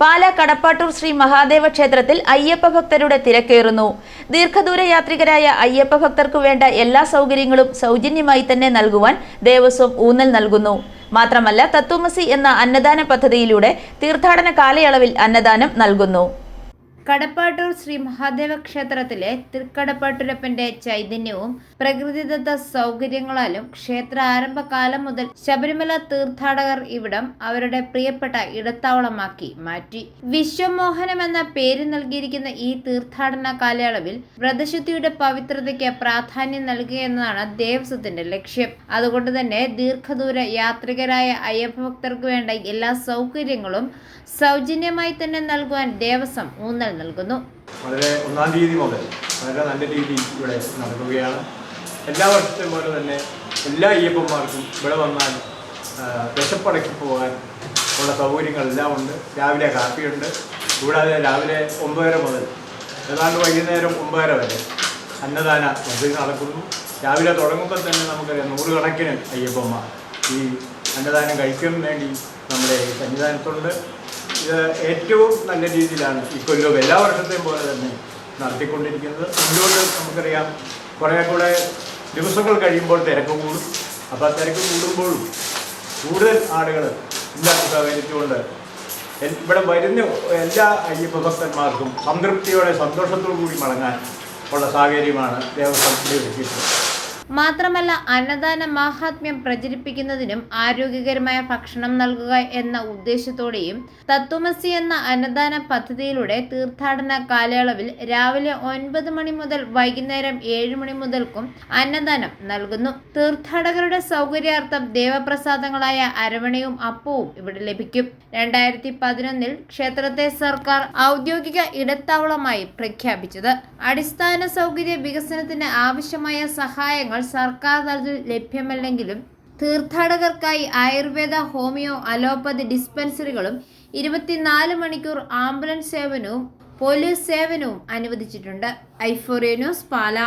പാല കടപ്പാട്ടൂർ ശ്രീ മഹാദേവ ക്ഷേത്രത്തിൽ അയ്യപ്പ ഭക്തരുടെ തിരക്കേറുന്നു. ദീർഘദൂര യാത്രികരായ അയ്യപ്പ ഭക്തർക്കു വേണ്ട എല്ലാ സൗകര്യങ്ങളും സൗജന്യമായി തന്നെ നൽകുവാൻ ദേവസ്വം ഊന്നൽ നൽകുന്നു. മാത്രമല്ല തത്വമസി എന്ന അന്നദാന പദ്ധതിയിലൂടെ തീർത്ഥാടന കാലയളവിൽ അന്നദാനം നൽകുന്നു. കടപ്പാട്ടൂർ ശ്രീ മഹാദേവ ക്ഷേത്രത്തിലെ തൃക്കടപ്പാട്ടുരപ്പന്റെ ചൈതന്യവും പ്രകൃതിദത്ത സൗകര്യങ്ങളാലും ക്ഷേത്ര ആരംഭകാലം മുതൽ ശബരിമല തീർത്ഥാടകർ ഇവിടം അവരുടെ പ്രിയപ്പെട്ട ഇടത്താവളമാക്കി മാറ്റി. വിശ്വമോഹനം എന്ന പേര് നൽകിയിരിക്കുന്ന ഈ തീർത്ഥാടന കാലയളവിൽ വ്രതശുദ്ധിയുടെ പവിത്രതയ്ക്ക് പ്രാധാന്യം നൽകുക എന്നതാണ് ദേവസ്വത്തിന്റെ ലക്ഷ്യം. അതുകൊണ്ട് തന്നെ ദീർഘദൂര യാത്രികരായ അയ്യപ്പ ഭക്തർക്ക് വേണ്ട എല്ലാ സൗകര്യങ്ങളും സൗജന്യമായി തന്നെ നൽകുവാൻ ദേവസ്വം ഊന്നൽ നൽകുന്നു. വളരെ ഒന്നാം തീയതി മുതൽ വളരെ നല്ല രീതിയിൽ ഇവിടെ നടക്കുകയാണ്. എല്ലാ വർഷത്തെയും പോലെ തന്നെ എല്ലാ അയ്യപ്പന്മാർക്കും ഇവിടെ വന്നാൽ വിശപ്പടക്കി പോകാൻ ഉള്ള സൗകര്യങ്ങളെല്ലാം ഉണ്ട്. രാവിലെ കാപ്പിയുണ്ട്. കൂടാതെ രാവിലെ ഒമ്പതര മുതൽ ഏതാണ്ട് വൈകുന്നേരം ഒമ്പതര വരെ അന്നദാന പദ്ധതി നടക്കുന്നു. രാവിലെ തുടങ്ങുമ്പോൾ തന്നെ നമുക്കറിയാം നൂറുകണക്കിന് അയ്യപ്പന്മാർ ഈ അന്നദാനം കഴിക്കാൻ വേണ്ടി നമ്മുടെ സന്നിധാനത്തുണ്ട്. ഏറ്റവും നല്ല രീതിയിലാണ് ഈ കൊല്ലവും എല്ലാ വർഷത്തെയും പോലെ തന്നെ നടത്തിക്കൊണ്ടിരിക്കുന്നത്. മുന്നോട്ട് നമുക്കറിയാം? കുറേ കൂടെ ദിവസങ്ങൾ കഴിയുമ്പോൾ തിരക്ക് കൂടും. അപ്പോൾ ആ തിരക്ക് കൂടുമ്പോഴും കൂടുതൽ ആളുകൾ ഇല്ലാത്ത സഹകരിച്ചുകൊണ്ട് ഇവിടെ വരുന്ന എല്ലാ അയ്യപ്പ ഭക്തന്മാർക്കും സംതൃപ്തിയോടെ സന്തോഷത്തോടു കൂടി മടങ്ങാൻ ഉള്ള സാഹചര്യമാണ് ദേവസ്വം ഒരുക്കിയിട്ടുള്ളത് മാത്രമല്ല അന്നദാന മാഹാത്മ്യം പ്രചരിപ്പിക്കുന്നതിനും ആരോഗ്യകരമായ ഭക്ഷണം നൽകുക എന്ന ഉദ്ദേശത്തോടെയും തത്വമസി എന്ന അന്നദാന പദ്ധതിയിലൂടെ തീർത്ഥാടന കാലയളവിൽ രാവിലെ ഒൻപത് മണി മുതൽ വൈകുന്നേരം ഏഴ് മണി മുതൽക്കും അന്നദാനം നൽകുന്നു. തീർത്ഥാടകരുടെ സൗകര്യാർത്ഥം ദേവപ്രസാദങ്ങളായ അരവണയും അപ്പവും ഇവിടെ ലഭിക്കും. രണ്ടായിരത്തി പതിനൊന്നിൽ ക്ഷേത്രത്തെ സർക്കാർ ഔദ്യോഗിക ഇടത്താവളമായി പ്രഖ്യാപിച്ചത്. അടിസ്ഥാന സൗകര്യ വികസനത്തിന് ആവശ്യമായ സഹായങ്ങൾ സർക്കാർ തലത്തിൽ ലഭ്യമല്ലെങ്കിലും തീർത്ഥാടകർക്കായി ആയുർവേദ ഹോമിയോ അലോപ്പതി ഡിസ്പെൻസറികളും ഇരുപത്തിനാല് മണിക്കൂർ ആംബുലൻസ് സേവനവും പോലീസ് സേവനവും അനുവദിച്ചിട്ടുണ്ട്. ഐഫോറിയ ന്യൂസ് പാല.